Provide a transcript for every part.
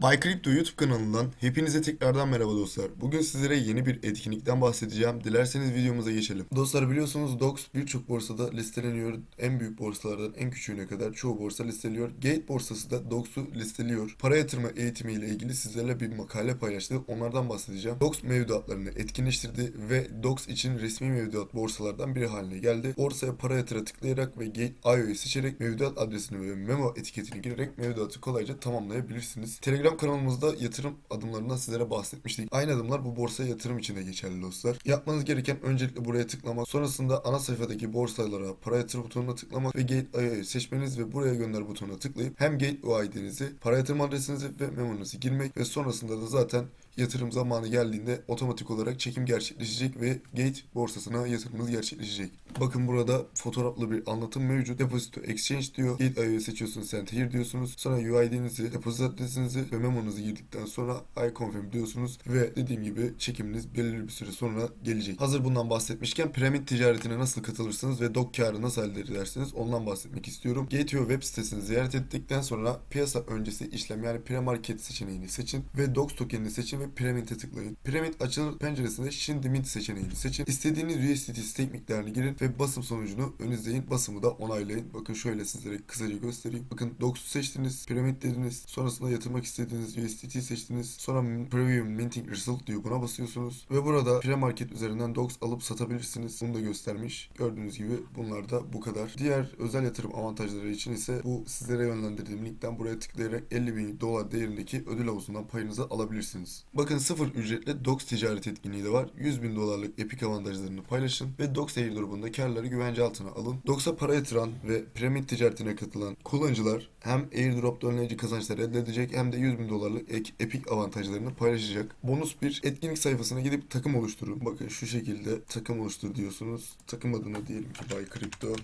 Crypto YouTube kanalından hepinize tekrardan merhaba dostlar. Bugün sizlere yeni bir etkinlikten bahsedeceğim. Dilerseniz videomuza geçelim. Dostlar biliyorsunuz DOX birçok borsada listeleniyor. En büyük borsalardan en küçüğüne kadar çoğu borsa listeliyor. Gate borsası da DOX'u listeliyor. Para yatırma eğitimi ile ilgili sizlerle bir makale paylaştık. Onlardan bahsedeceğim. DOX mevduatlarını etkinleştirdi ve DOX için resmi mevduat borsalardan biri haline geldi. Borsaya para yatıra tıklayarak ve Gate IO'yu seçerek mevduat adresini ve memo etiketini girerek mevduatı kolayca tamamlayabilirsiniz. Telegram kanalımızda yatırım adımlarından sizlere bahsetmiştik. Aynı adımlar bu borsaya yatırım için de geçerli dostlar. Yapmanız gereken öncelikle buraya tıklamak, sonrasında ana sayfadaki borsalara para yatır butonuna tıklamak ve Gate IO'yu seçmeniz ve buraya gönder butonuna tıklayıp hem Gate UID'nizi, para yatırım adresinizi ve memonuzu girmek ve sonrasında da zaten yatırım zamanı geldiğinde otomatik olarak çekim gerçekleşecek ve Gate borsasına yatırımınız gerçekleşecek. Bakın burada fotoğraflı bir anlatım mevcut. Deposito Exchange diyor. Gate IO'yu seçiyorsunuz. Send here diyorsunuz. Sonra UID'nizi, depozit adresinizi ve memonuzu girdikten sonra I confirm diyorsunuz ve dediğim gibi çekiminiz belirli bir süre sonra gelecek. Hazır bundan bahsetmişken piramit ticaretine nasıl katılırsınız ve dok karı nasıl elde edersiniz ondan bahsetmek istiyorum. Gateo web sitesini ziyaret ettikten sonra piyasa öncesi işlem yani pre-market seçeneğini seçin ve docs tokenini seçin ve Pyramid'e tıklayın. Pyramid açılır penceresinde şimdi mint seçeneğini seçin. İstediğiniz USDT miktarını girin ve basım sonucunu ön izleyin. Basımı da onaylayın. Bakın şöyle sizlere kısaca göstereyim. Bakın Docs'u seçtiniz. Pyramid dediniz. Sonrasında yatırmak istediğiniz USDT seçtiniz. Sonra Premium Minting Result diyor. Buna basıyorsunuz. Ve burada pre-market üzerinden Docs alıp satabilirsiniz. Bunu da göstermiş. Gördüğünüz gibi bunlar da bu kadar. Diğer özel yatırım avantajları için ise bu sizlere yönlendirdiğim linkten buraya tıklayarak 50 bin dolar değerindeki ödül havuzundan payınızı alabilirsiniz. Bakın sıfır ücretle Dox ticaret etkinliği de var. 100 bin dolarlık epik avantajlarını paylaşın ve Dox airdrop'unda karları güvence altına alın. Dox'a para yatıran ve piramit ticaretine katılan kullanıcılar hem airdrop'ta önleyici kazançlar elde edecek hem de 100 bin dolarlık ek epik avantajlarını paylaşacak. Bonus bir etkinlik sayfasına gidip takım oluşturun. Bakın şu şekilde takım oluştur diyorsunuz. Takım adına diyelim ki Bay Crypto.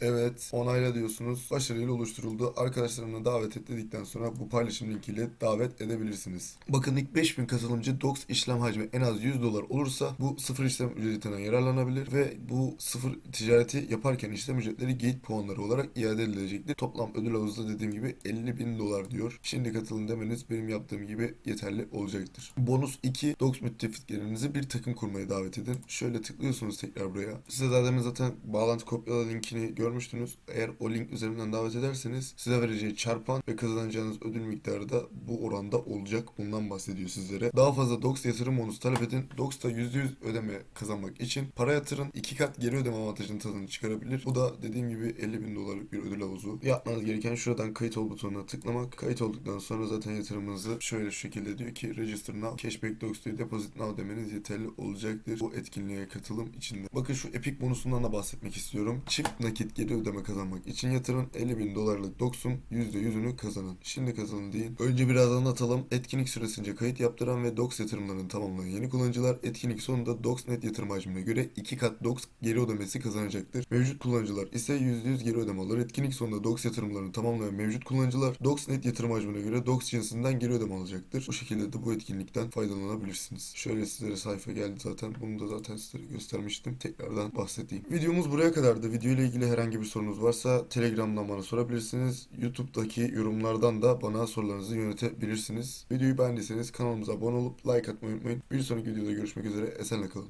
Evet, onayla diyorsunuz. Başarıyla oluşturuldu. Arkadaşlarımla davet et dedikten sonra bu paylaşım linkiyle davet edebilirsiniz. Bakın ilk 5000 katılımcı DOX işlem hacmi en az 100 dolar olursa bu sıfır işlem ücretinden yararlanabilir ve bu sıfır ticareti yaparken işlem ücretleri gate puanları olarak iade edilecektir. Toplam ödül havuzda dediğim gibi 50 bin dolar diyor. Şimdi katılın demeniz benim yaptığım gibi yeterli olacaktır. Bonus 2 DOX müttefiklerinizi bir takım kurmaya davet edin. Şöyle tıklıyorsunuz tekrar buraya. Size daha zaten bağlantı kopyala linkini görmüştünüz. Eğer o link üzerinden davet ederseniz size vereceği çarpan ve kazanacağınız ödül miktarı da bu oranda olacak. Bundan bahsediyor sizlere. Daha fazla DOX yatırım bonusu talep edin. DOX'ta %100 ödeme kazanmak için para yatırın. iki kat geri ödeme avantajının tadını çıkarabilir. Bu da dediğim gibi 50 bin dolarlık bir ödül havuzu. Yapmanız gereken şuradan kayıt ol butonuna tıklamak. Kayıt olduktan sonra zaten yatırımınızı şöyle şu şekilde diyor ki register now, cashback diyor, deposit now demeniz yeterli olacaktır. Bu etkinliğe katılım içinde. Bakın şu epic bonusundan da bahsetmek istiyorum. Çift nakit geri ödeme kazanmak için yatırın 50 bin dolarlık DOX'un %100'ünü kazanın. Şimdi kazanın deyin. Önce biraz anlatalım. Etkinlik süresince kayıt yaptıran ve DOX yatırımlarını tamamlayan yeni kullanıcılar etkinlik sonunda DOXNet yatırım hacmine göre 2 kat DOX geri ödemesi kazanacaktır. Mevcut kullanıcılar ise %100 geri ödeme alır. Etkinlik sonunda DOX yatırımlarını tamamlayan mevcut kullanıcılar DOXNet yatırım hacmine göre DOX cinsinden geri ödeme alacaktır. Bu şekilde de bu etkinlikten faydalanabilirsiniz. Şöyle sizlere sayfa geldi zaten. Bunu da zaten sizlere göstermiştim. Tekrardan bahsedeyim. Videomuz buraya kadardı. Video ile ilgili herhangi bir sorunuz varsa Telegram'dan bana sorabilirsiniz. YouTube'daki yorumlardan da bana sorularınızı yönetebilirsiniz. Videoyu beğendiyseniz kanalımıza abone olup like atmayı unutmayın. Bir sonraki videoda görüşmek üzere. Esenle kalın.